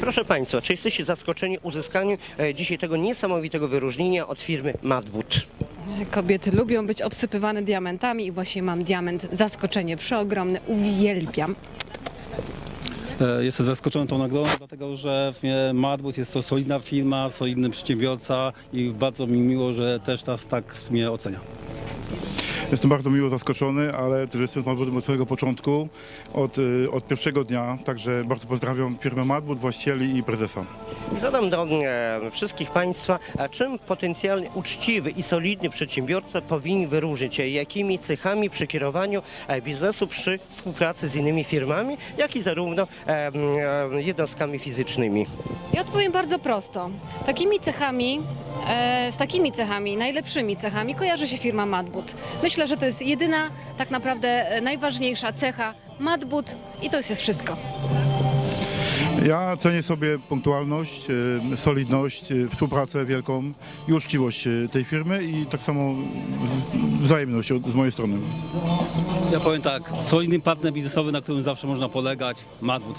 Proszę Państwa, czy jesteście zaskoczeni uzyskaniem dzisiaj tego niesamowitego wyróżnienia od firmy Madwood? Kobiety lubią być obsypywane diamentami i właśnie mam diament zaskoczenie przeogromny, uwielbiam. E, Jestem zaskoczony tą nagrodą, dlatego że w sumie Madwood jest to solidna firma, solidny przedsiębiorca i bardzo mi miło, że też nas tak w sumie ocenia. Jestem bardzo miło zaskoczony, ale też jestem Madwoodem od samego początku, od, y, od pierwszego dnia, także bardzo pozdrawiam firmę Madwood, właścicieli i prezesa. I zadam do e, wszystkich Państwa, a czym potencjalnie uczciwy i solidny przedsiębiorca powinien wyróżnić się? Jakimi cechami przy kierowaniu e, biznesu, przy współpracy z innymi firmami, jak i zarówno e, jednostkami fizycznymi? Ja odpowiem bardzo prosto. Takimi cechami, z takimi cechami, najlepszymi cechami kojarzy się firma Madbut. Myślę, że to jest jedyna, tak naprawdę e, najważniejsza cecha Madbut i to jest wszystko. Ja cenię sobie punktualność, y, solidność, współpracę wielką i uczciwość tej firmy i tak samo wzajemność z mojej strony. Ja powiem tak, solidny partner biznesowy, na którym zawsze można polegać, Madwood.